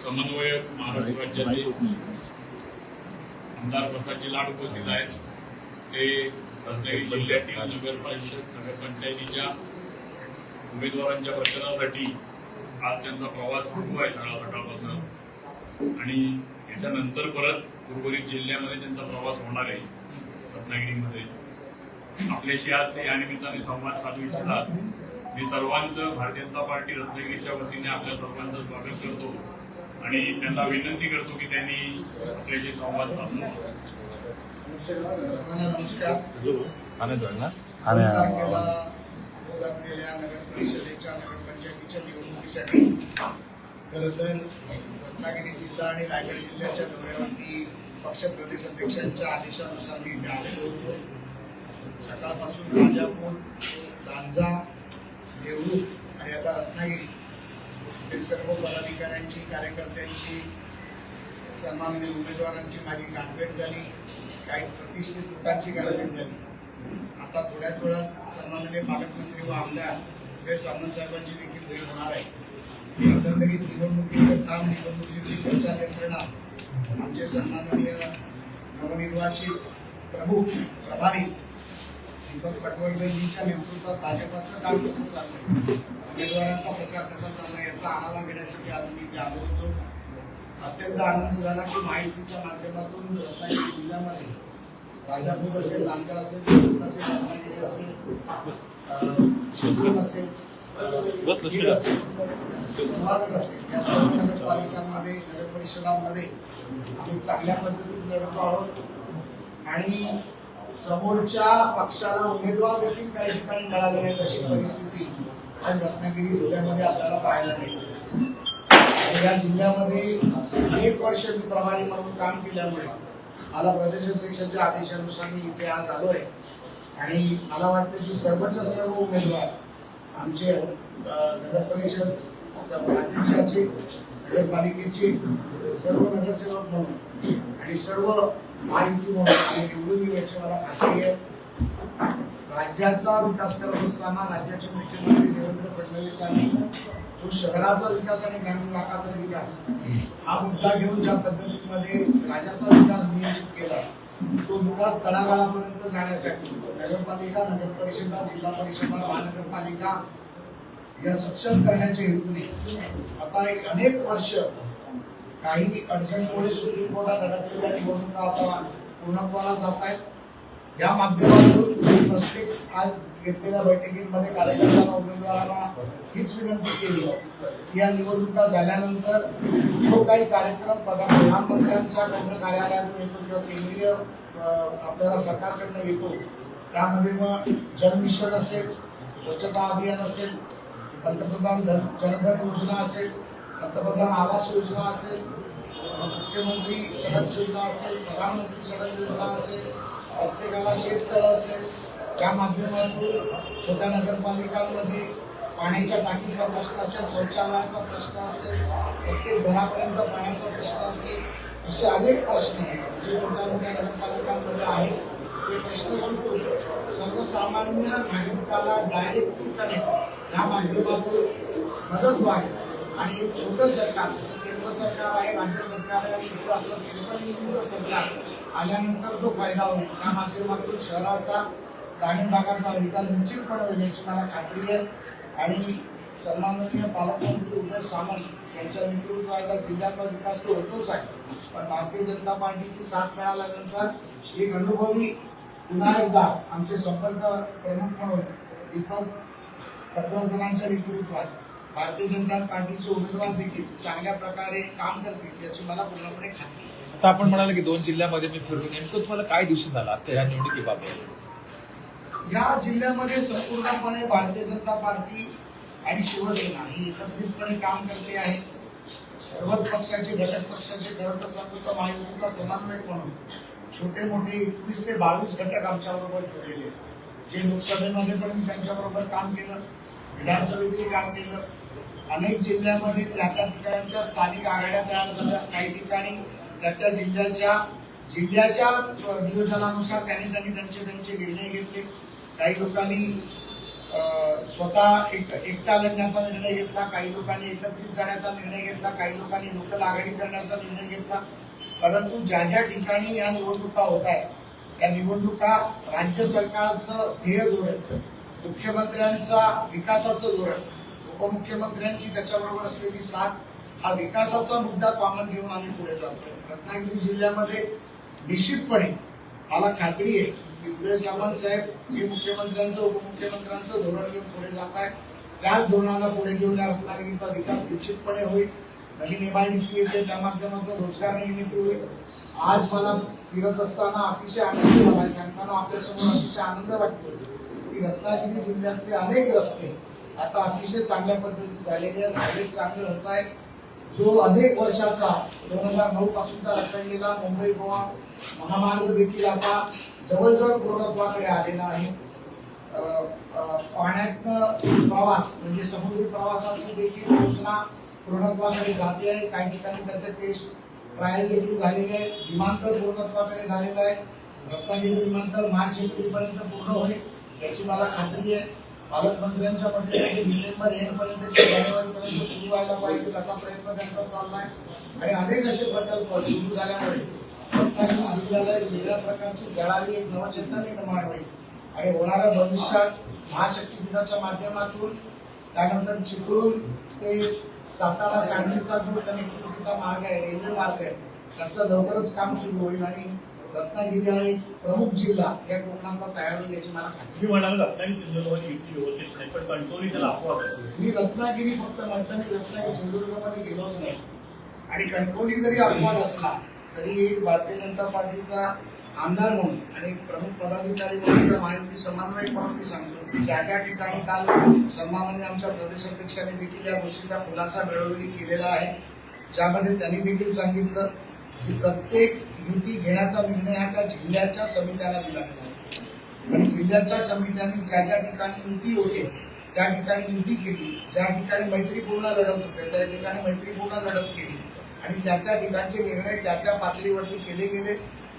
समन्वयक महाराष्ट्र राज्याचे आमदार प्रसादजी लाड उपस्थित आहेत. ते रत्नागिरी जिल्ह्यातील नगर परिषद नगरपंचायतीच्या उमेदवारांच्या प्रचारासाठी आज त्यांचा प्रवास सुरू आहे सकाळ सकाळपासून. आणि याच्यानंतर परत उर्वरित जिल्ह्यामध्ये त्यांचा प्रवास होणार आहे रत्नागिरीमध्ये. आपल्याशी आज ते या निमित्ताने संवाद साधू इच्छितात. मी सर्वांचं भारतीय जनता पार्टी रत्नागिरीच्या वतीने आपल्या सर्वांचं स्वागत करतो आणि त्यांना विनंती करतो की त्यांनी आपल्याशी संवाद साधला नमस्कार. घातलेल्या नगर परिषदेच्या नगरपंचायतीच्या निवडणुकीसाठी खरं तर रत्नागिरी जिल्हा आणि रायगड जिल्ह्याच्या दौऱ्यावरती पक्ष प्रदेश अध्यक्षांच्या आदेशानुसार मी इथे आलेलो होतो. सकाळपासून राजापूर लांजा देवरूख आणि आता रत्नागिरी. ते सर्व पदाधिकाऱ्यांची कार्यकर्त्यांची सन्माननीय उमेदवारांची माझी गाठभेट झाली. काही प्रतिष्ठित लोकांची गाठभेट झाली. आता थोड्याच वेळात सन्माननीय पालकमंत्री व आमदार उदय सामंत साहेबांची देखील भेट होणार आहे. ही एकंदरीत निवडणुकीचं काम निवडणुकीची प्रचार यंत्रणा आमचे सन्माननीय नवनिर्वाचित प्रमुख प्रभारी दीपक पटवर्धनजींच्या नेतृत्वात भाजपाचं काम कसं चाललंय? उमेदवारांचा प्रचार कसा चाललाय? याचा आढावा घेण्यासाठी आज मी इथे आलो होतो. अत्यंत आनंद झाला की माहितीच्या माध्यमातून रत्नागिरी जिल्ह्यामध्ये राजापूर असेल लांजा असेल असेल रत्नागिरी असेल असेल असेल असेल या सर्व नगरपालिकांमध्ये नगर परिषदांमध्ये आम्ही चांगल्या पद्धतीने लढतो आहोत. आणि समोरच्या पक्षाला उमेदवार देखील काही ठिकाणी मिळाले नाहीत अशी परिस्थिती आज रत्नागिरी जिल्ह्यामध्ये आपल्याला पाहायला मिळते. आणि या जिल्ह्यामध्ये अनेक वर्ष मी प्रभारी म्हणून काम केल्यामुळे मला प्रदेश अध्यक्षांच्या आदेशानुसार मी इथे आज आलोय. आणि मला वाटतं की सर्वच्या सर्व उमेदवार आमचे नगर परिषद अध्यक्षाचे नगरपालिकेचे सर्व नगरसेवक म्हणून आणि सर्व माहिती म्हणून आणि निवडून याची मला खात्री आहे. राज्याचा विकास करत असताना राज्याचे मुख्यमंत्री देवेंद्र फडणवीसांनी तो शहराचा विकास आणि ग्रामीण भागाचा विकास हा मुद्दा घेऊन ज्या पद्धतीमध्ये राज्याचा विकास नियोजित केला तो विकास तळागाळापर्यंत जाण्यासाठी नगरपालिका नगर परिषदा जिल्हा परिषदा महानगरपालिका या सक्षम करण्याच्या हेतूने आता एक अनेक वर्ष काही अडचणीमुळे सुप्रीम कोर्टात अडकलेल्या निवडणुका आता पूर्णत्वाला जात आहेत. या माध्यमातून प्रत्येक आज घेतलेल्या बैठकीमध्ये कार्यकर्त्यांना उमेदवारांना हीच विनंती केली की या निवडणुका झाल्यानंतर जो काही कार्यक्रम प्रधानमंत्र्यांच्या केंद्र कार्यालयातून येतो किंवा केंद्रीय आपल्याला सरकारकडनं येतो त्यामध्ये मग जलमिशन असेल स्वच्छता अभियान असेल पंतप्रधान धन जनधन योजना असेल पंतप्रधान आवास योजना असेल मुख्यमंत्री सडक योजना असेल प्रधानमंत्री सडक योजना असेल प्रत्येकाला शेततळ असेल त्या माध्यमातून छोट्या नगरपालिकांमध्ये पाण्याच्या टाकीचा प्रश्न असेल शौचालयाचा प्रश्न असेल प्रत्येक घरापर्यंत पाण्याचा प्रश्न असेल असे अनेक प्रश्न जे छोट्या मोठ्या नगरपालिकांमध्ये आहेत ते प्रश्न सुटून सर्वसामान्य नागरिकाला डायरेक्ट कनेक्ट या माध्यमातून मदत व्हावी. आणि एक छोटं सरकार जसं केंद्र सरकार आहे राज्य सरकार आहे आणि इथं असं ट्रिपल इंजिनचं सरकार आल्यानंतर जो फायदा होईल त्या माध्यमातून शहराचा ग्रामीण भागाचा विकास निश्चितपणे होईल याची मला खात्री आहे. आणि सन्माननीय पालकमंत्री उदय सामंत यांच्या नेतृत्वाचा जिल्ह्याचा विकास तो होतोच आहे पण भारतीय जनता पार्टीची साथ मिळाल्यानंतर एक अनुभवी पुन्हा एकदा आमचे संपर्क प्रमुख म्हणून दीपक पटवर्धनांच्या नेतृत्वात भारतीय जनता पार्टीचे उमेदवार देखील चांगल्या प्रकारे काम करतील याची मला पूर्णपणे खात्री आहे. आता आपण म्हणाले की दोन जिल्ह्यामध्ये मी फिरलो नेमकं तुम्हाला काय दिसून आलं आता ह्या निवडणुकीबाबत या जिल्ह्यामध्ये संपूर्णपणे भारतीय जनता पार्टी आणि शिवसेना ही एकत्रितपणे काम करते आहे सर्वच पक्षाचे घटक पक्षाचे खरं तर महायुतीचा समन्वयक म्हणून छोटे मोठे एकवीस ते बावीस घटक आमच्याबरोबर ठेवलेले आहेत. जे लोकसभेमध्ये पण मी त्यांच्याबरोबर काम केलं विधानसभेतही काम केलं. अनेक जिल्ह्यामध्ये त्या त्या ठिकाणच्या स्थानिक आघाड्या तयार झाल्या. काही ठिकाणी त्या त्या जिल्ह्याच्या जिल्ह्याच्या नियोजनानुसार त्यांनी त्यांनी त्यांचे त्यांचे निर्णय घेतले. काही लोकांनी स्वतः एक एकटा लढण्याचा निर्णय घेतला. काही लोकांनी एकत्रित जाण्याचा निर्णय घेतला. काही लोकांनी लोकल आघाडी करण्याचा निर्णय घेतला. परंतु ज्या ज्या ठिकाणी या निवडणुका होत आहेत त्या निवडणुका राज्य सरकारचं ध्येय धोरण. मुख्यमंत्र्यांचा विकासाचं धोरण. उपमुख्यमंत्र्यांची त्याच्याबरोबर असलेली साथ हा विकासाचा मुद्दा कॉमन घेऊन आम्ही पुढे जातोय. रत्नागिरी जिल्ह्यामध्ये निश्चितपणे मला खात्री आहे की उदय सामंत साहेब हे मुख्यमंत्र्यांचं उपमुख्यमंत्र्यांचं धोरण घेऊन पुढे जात आहे त्याच धोरणाला पुढे घेऊन या रत्नागिरीचा विकास निश्चितपणे होईल. नवीन एमआयडीसी येते त्या माध्यमातून रोजगार निर्मिती होईल. आज मला फिरत असताना अतिशय आनंद झाला आहे. सांगताना आपल्यासमोर अतिशय आनंद वाटतो की रत्नागिरी जिल्ह्यातले अनेक रस्ते आता अतिशय चांगल्या पद्धतीत झालेले आहेत. हायवे चांगले होत आहेत. जो अनेक वर्षाचा दोन हजार नऊ पासूनचा रखडलेला मुंबई गोवा महामार्ग देखील आता जवळजवळ पूर्णत्वाकडे आलेला आहे. पाण्यात पाण्यातनं प्रवास म्हणजे समुद्री प्रवासाची देखील योजना पूर्णत्वाकडे जाते आहे. काही ठिकाणी त्याचे टेस्ट ट्रायल देखील झालेले आहे विमानतळ पूर्णत्वाकडे झालेलं आहे. रत्नागिरी विमानतळ मार्च एप्रिल पर्यंत पूर्ण होईल. याची मला खात्री आहे. पालकमंत्र्यांच्या मते डिसेंबर एंड पर्यंत सुरू व्हायला पाहिजे त्याचा प्रयत्न त्यांचा चालला आहे आणि अनेक असे प्रकल्प सुरू झाल्यामुळे रत्नागिरी एक वेगळ्या प्रकारची जळाली एक नवचेतना निर्माण होईल. आणि होणाऱ्या भविष्यात महाशक्तीपीठाच्या माध्यमातून त्यानंतर चिपळूण ते सातारा सांगलीचा जो कनेक्टिव्हिटीचा मार्ग आहे रेल्वे मार्ग आहे त्याचं लवकरच काम सुरू होईल आणि रत्नागिरी हा एक प्रमुख जिल्हा. या कोकणाचा तयार होईल याची मला खात्री. तुम्ही म्हणाल रत्नागिरी सिंधुदुर्गमध्ये युती व्यवस्थित नाही पण कणकवली त्याला अपवाद आहे. मी रत्नागिरी फक्त म्हणतो मी रत्नागिरी सिंधुदुर्गमध्ये गेलोच नाही. आणि कणकवली जरी अपवाद असला तरी एक भारतीय जनता पार्टीचा आमदार म्हणून आणि एक प्रमुख पदाधिकारी म्हणून जर माहिती समन्वयक म्हणून मी सांगतो की ज्या ज्या ठिकाणी काल सन्मानाने आमच्या प्रदेशाध्यक्षांनी देखील या गोष्टीचा खुलासा वेळोवेळी केलेला आहे ज्यामध्ये त्यांनी देखील सांगितलं की प्रत्येक युती घेण्याचा निर्णय हा त्या जिल्ह्याच्या समित्याला दिला गेला आणि जिल्ह्याच्या समित्याने ज्या ज्या ठिकाणी युती होते त्या ठिकाणी युती केली ज्या ठिकाणी मैत्रीपूर्ण लढत होते त्या ठिकाणी मैत्रीपूर्ण लढत केली. आणि त्या त्या ठिकाणचे निर्णय त्या त्या पातळीवरती केले गेले.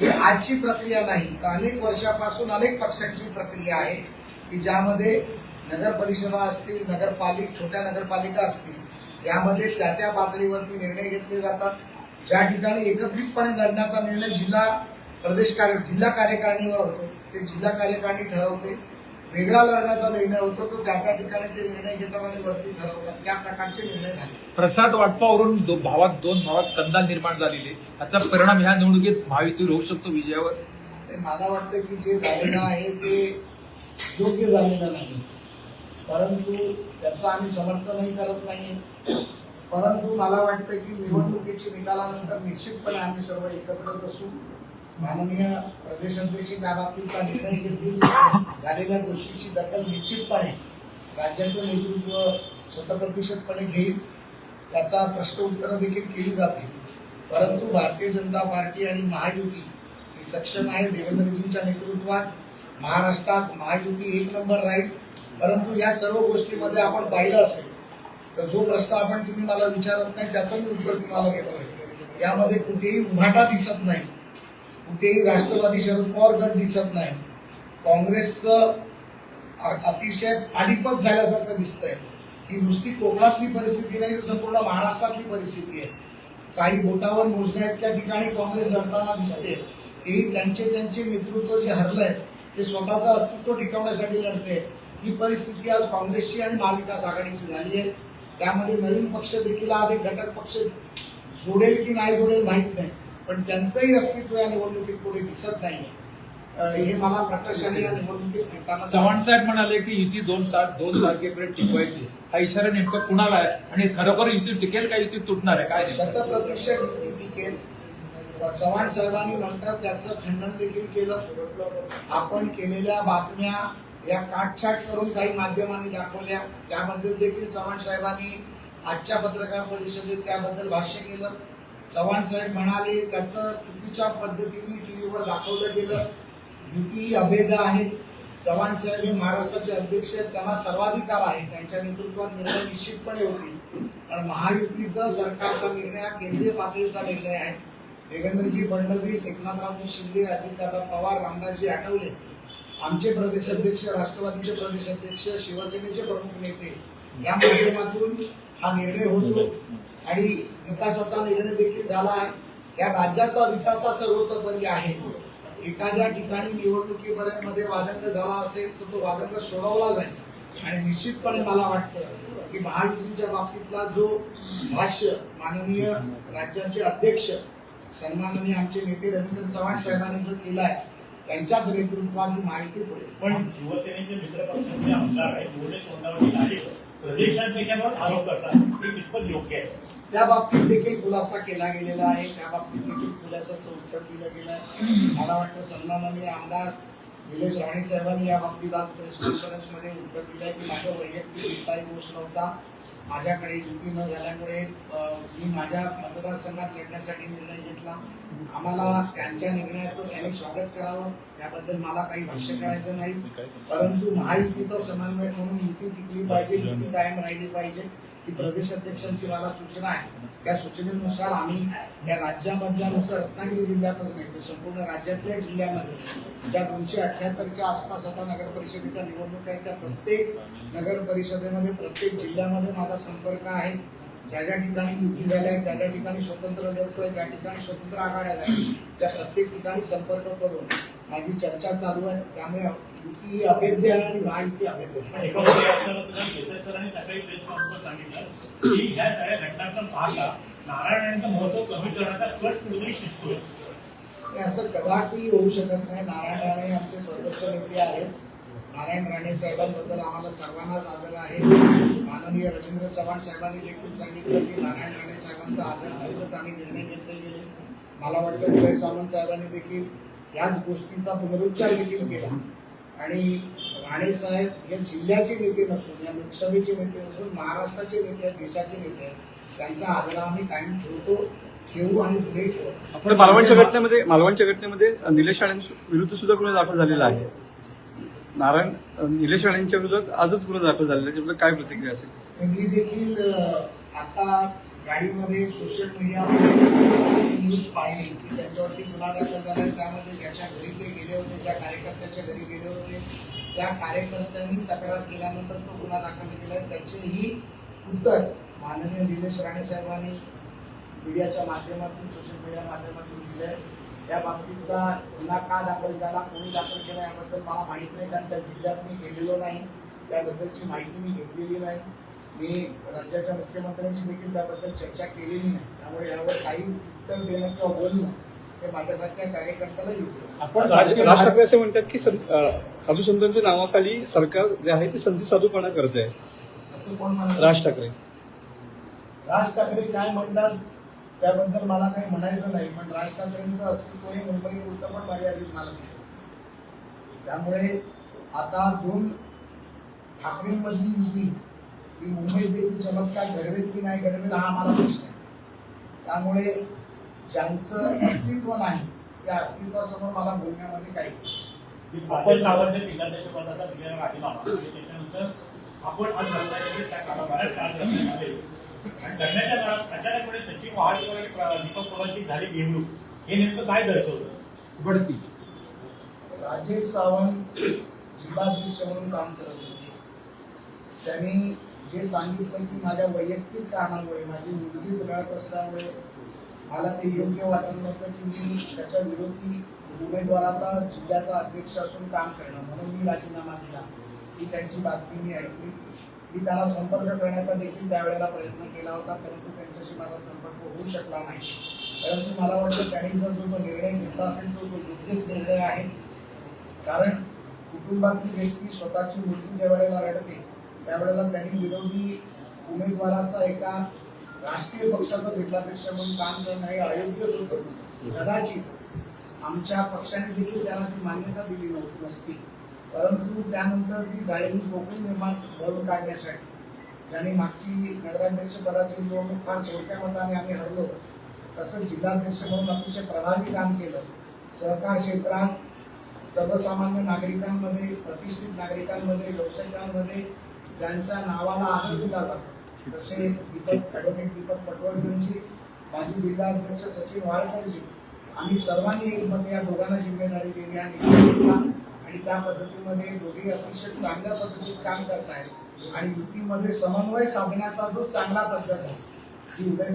ही आजची प्रक्रिया नाही तर अनेक वर्षापासून अनेक पक्षांची प्रक्रिया आहे की ज्यामध्ये नगर परिषदा असतील नगरपालिक छोट्या नगरपालिका असतील यामध्ये त्या त्या पातळीवरती निर्णय घेतले जातात. ज्या ठिकाणी एकत्रितपणे लढण्याचा निर्णय जिल्हा प्रदेश कार्य जिल्हा कार्यकारिणीवर होतो ते जिल्हा कार्यकारिणी ठरवते. वेगळा लढण्याचा निर्णय होतो तो त्या त्या ठिकाणी ते निर्णय घेतात आणि वरती ठरवतात. त्या प्रकारचे निर्णय झाले. प्रसाद वाटपावरून दो भावात दोन भावात कंदाल निर्माण झालेले त्याचा परिणाम ह्या निवडणुकीत महायुतीवर होऊ शकतो विजयावर? मला वाटतं की जे झालेलं आहे ते योग्य झालेलं नाही. परंतु त्याचं आम्ही समर्थनही करत नाही परंतु मला वाटतं की निवडणुकीची निकालानंतर निश्चितपणे आम्ही सर्व एकत्र असू. माननीय प्रदेशाध्यक्ष त्या बाबतीतला निर्णय घेतील. झालेल्या गोष्टीची दखल निश्चितपणे राज्याचं नेतृत्व शतप्रतिशतपणे घेईल. त्याचा प्रश्न उत्तरं देखील केली जातील. परंतु भारतीय जनता पार्टी आणि महायुती ही सक्षम आहे देवेंद्रजींच्या नेतृत्वात. महाराष्ट्रात महायुती एक नंबर राहील. परंतु या सर्व गोष्टीमध्ये आपण पाहिलं असेल तर जो प्रश्न आपण तुम्ही मला विचारत नाही त्याचं मी उत्तर तुम्हाला घेतोय यामध्ये कुठेही उभाटा दिसत नाही. कुठेही राष्ट्रवादी शरद पवार गट दिसत नाही. काँग्रेसचं अतिशय पाणीपत झाल्यासारखं दिसतंय. ही नुसती कोकणातली परिस्थिती नाही तर संपूर्ण महाराष्ट्रातली परिस्थिती आहे. काही बोटावर मोजण्याच्या ठिकाणी काँग्रेस लढताना दिसते. तेही त्यांचे त्यांचे नेतृत्व जे हरलंय ते स्वतःचं अस्तित्व टिकवण्यासाठी लढते. ही परिस्थिती आज काँग्रेसची आणि महाविकास आघाडीची झाली आहे. त्यामध्ये नवीन पक्ष देखील आज एक घटक पक्ष जोडेल की नाही जोडेल माहीत नाही. पण त्यांचंही अस्तित्व या निवडणुकीत पुढे दिसत नाही. हे मला प्रकर्षाने या निवडणुकीत भेटताना चव्हाण साहेब म्हणाले की युती दोन तार दोन तारखेपर्यंत टिकवायची. हा इशारा नेमका कुणाला आहे? आणि खरोखर युती टिकेल का? युती तुटणार आहे? काय? शतप्रतिशत युती टिकेल. चव्हाण साहेबांनी नंतर त्याचं खंडन देखील केलं. आपण केलेल्या बातम्या या काटछाट करून काही माध्यमांनी दाखवल्या. त्याबद्दल देखील चव्हाण साहेबांनी आजच्या पत्रकार परिषदेत त्याबद्दल भाष्य केलं. चव्हाण साहेब म्हणाले त्याचं चुकीच्या पद्धतीने टीव्हीवर दाखवलं गेलं. युती ही अभेद आहे. चव्हाण साहेब हे महाराष्ट्राचे अध्यक्ष आहेत. त्यांना सर्वाधिकार आहे. त्यांच्या नेतृत्वात निर्णय निश्चितपणे होतील. पण महायुतीचा सरकारचा निर्णय हा केंद्रीय पातळीचा निर्णय आहे. देवेंद्रजी फडणवीस एकनाथरावजी शिंदे अजितदादा पवार रामदासजी आठवले आमचे प्रदेश अध्यक्ष राष्ट्रवादीचे प्रदेश अध्यक्ष शिवसेनेचे प्रमुख नेते या माध्यमातून हा निर्णय होतो. आणि विकासाचा निर्णय देखील झाला आहे. या राज्याचा विकास हा सर्वतोपरी आहे. एखाद्या ठिकाणी निवडणुकीपर्यंत मध्ये वादंग झाला असेल तर तो वादंग सोडवला जाईल. आणि निश्चितपणे मला वाटतं की महायुतीच्या बाबतीतला जो भाष्य माननीय राज्याचे अध्यक्ष सन्माननीय आमचे नेते रवींद्र चव्हाण साहेबांनी जो केला आहे त्यांच्या नेतृत्वात ही माहिती पुढे पण शिवसेनेचे मित्र पक्षाचे आमदार आहेत निवडणूक तोंडावरती आले प्रदेशाध्यक्षांवर आरोप करतात. हे कितपत योग्य आहे? त्या बाबतीत देखील खुलासा केला गेलेला आहे. त्या बाबतीत देखील खुलासाचं उत्तर दिलं गेलं आहे. मला वाटतं सन्माननीय आमदार निलेश राणे साहेबांनी या बाबतीत आज प्रेस कॉन्फरन्समध्ये उत्तर दिलंय की माझं वैयक्तिक कुठलाही दोष नव्हता. माझ्याकडे युती न झाल्यामुळे मी माझ्या मतदारसंघात लढण्यासाठी निर्णय घेतला. आम्हाला त्यांच्या निर्णयातून त्यांनी स्वागत करावं त्याबद्दल मला काही भाष्य करायचं नाही. परंतु महायुतीचा समन्वय म्हणून युती टिकली पाहिजे युती कायम राहिली पाहिजे. की प्रदेश अध्यक्षांची मला सूचना आहे. त्या सूचनेनुसार आम्ही या राज्यामधल्यानुसार रत्नागिरी जिल्ह्यातच नाही तर म्हणजे संपूर्ण राज्यातल्या जिल्ह्यामध्ये. ज्या दोनशे अठ्याहत्तरच्या आसपास आता नगर परिषदेच्या निवडणुका आहेत त्या प्रत्येक नगर परिषदेमध्ये प्रत्येक जिल्ह्यामध्ये माझा संपर्क आहे. ज्या ज्या ठिकाणी युती झाल्या आहेत ज्या ठिकाणी स्वतंत्र लढतोय ज्या ठिकाणी स्वतंत्र आघाड्या झाल्या त्या प्रत्येक ठिकाणी संपर्क करून माझी चर्चा चालू आहे. त्यामुळे ही अभेद्य आणि महायुती अभेद्य. आहे पण एका वेळी आपल्याला तुला केसरकरांनी सकाळी प्रेस कॉन्फरन्स सांगितलं की ह्या सगळ्या घटनांना पाहता नारायण राणेंचं महत्त्व कमी करण्याचा कट कुठेतरी शिजतोय हे असं कदापि होऊ शकत नाही. नारायण राणे आमचे सर्वोच्च नेते आहेत. नारायण राणे साहेबांबद्दल आम्हाला सर्वांनाच आदर आहे. माननीय रवींद्र चव्हाण साहेबांनी देखील सांगितलं की नारायण राणे साहेबांचा आदर करूनच आम्ही निर्णय घेतले गेले. मला वाटतं उदय सामंत साहेबांनी देखील याच गोष्टीचा पुनरुच्चार देखील केला. आणि राणे साहेब हे जिल्ह्याचे नेते नसून या लोकसभेचे नेते नसून महाराष्ट्राचे नेते आहेत देशाचे नेते आहेत. त्यांचा आदर आम्ही कायम ठेवतो ठेवू आणि पुढे ठेवू. आपण मालवणच्या घटनेमध्ये मालवणच्या घटनेमध्ये निलेश राणे विरुद्ध सुद्धा गुन्हा दाखल झालेला आहे. नारायण निलेश राणेंच्या विरोधात आजच गुन्हा दाखल झालेला आहे. त्याबद्दल काय प्रतिक्रिया असेल? मी देखील आता गाडीमध्ये सोशल मीडियामध्ये न्यूज पाहिली. की त्यांच्यावरती गुन्हा दाखल झाला. त्यामध्ये ज्याच्या घरी ते गेले होते ज्या कार्यकर्त्याच्या घरी गेले होते. त्या कार्यकर्त्यांनी तक्रार केल्यानंतर तो गुन्हा दाखल केला. त्याचेही उत्तर माननीय निलेश राणे साहेबांनी मीडियाच्या माध्यमातून सोशल मीडिया माध्यमातून दिलं आहे त्या बाबतीतला गुन्हा का दाखल झाला कोणी दाखल केला याबद्दल मला माहीत नाही कारण त्या जिल्ह्यात मी गेलेलो नाही. त्याबद्दलची माहिती मी घेतलेली नाही. मी राज्याच्या मुख्यमंत्र्यांशी देखील त्याबद्दल चर्चा केलेली नाही. त्यामुळे यावर काही उत्तर देणं किंवा बोलणं हे माझ्यासारख्या कार्यकर्त्याला योग्य राज राजकीय राज ठाकरे असे म्हणतात की साधू संतांच्या नावाखाली सरकार जे आहे ते संधी साधूपणा करत आहे. असं कोण म्हणत? राज ठाकरे. राज ठाकरे काय म्हणतात त्याबद्दल मला काही म्हणायचं नाही पण राज ठाकरेंचं अस्तित्व हे मुंबई पुरतं पण मर्यादित मला दिसत त्यामुळे आता दोन ठाकरेंमधली युती ही मुंबईत देखील चमत्कार घडवेल की नाही घडवेल हा मला प्रश्न आहे. त्यामुळे ज्यांचं अस्तित्व नाही त्या अस्तित्वासमोर मला बोलण्यामध्ये काही आपण सावंत जिल्हाध्यक्ष पदाचा दिलेला राजीनामा आणि त्याच्यानंतर आपण आज त्या काळात करण्यात अचानकपणे सचिन आणि दीपक पवारची झाली नेमणूक. हे नेमकं काय दर्शवतं बढती राजेश सावंत जिल्हाध्यक्ष म्हणून काम करत होते. त्यांनी जे सांगितलं की माझ्या वैयक्तिक कारणामुळे माझी मुलगीच गळत असल्यामुळे मला ते योग्य वाटत नव्हतं की मी त्याच्या विरोधी उमेदवाराचा जिल्ह्याचा अध्यक्ष असून काम करणं. म्हणून मी राजीनामा दिला. ही त्यांची बातमी मी ऐकली. मी त्याला संपर्क करण्याचा देखील त्यावेळेला प्रयत्न केला होता परंतु त्यांच्याशी माझा संपर्क होऊ शकला नाही. परंतु मला वाटतं त्यांनी जर जो तो निर्णय घेतला असेल तो तो योग्यच निर्णय आहे. कारण कुटुंबातली व्यक्ती स्वतःची मुलगी ज्या वेळेला रडते त्यावेळेला त्यांनी विरोधी उमेदवाराचा एका राष्ट्रीय पक्षाचा जिल्हाध्यक्ष म्हणून काम करणं हे अयोग्यच होतं. कदाचित आमच्या पक्षाने देखील त्यांना ती मान्यता दिली नव्हती नसती. परंतु त्यानंतर ती जाळीनी पोकळी निर्माण भरून काढण्यासाठी ज्यांनी मागची नगराध्यक्ष पदाची निवडणूक फार थोडक्या मताने आम्ही हरलो तसं जिल्हाध्यक्ष म्हणून अतिशय प्रभावी काम केलं. सहकार क्षेत्रात सर्वसामान्य नागरिकांमध्ये प्रतिष्ठित नागरिकांमध्ये व्यावसायिकांमध्ये ज्यांच्या नावाला आदर दिला जातो. तसे दीपक ॲडव्होकेट दीपक पटवर्धनजी माजी जिल्हाध्यक्ष सचिन वाळकरजी आम्ही सर्वांनी एकमत या दोघांना जिम्मेदारी दिली आणि आणि त्या पद्धतीमध्ये दोघेही अतिशय चांगल्या पद्धतीत काम करतायत आणि युतीमध्ये समन्वय साधण्याचा जो चांगला पद्धत आहे ती उदय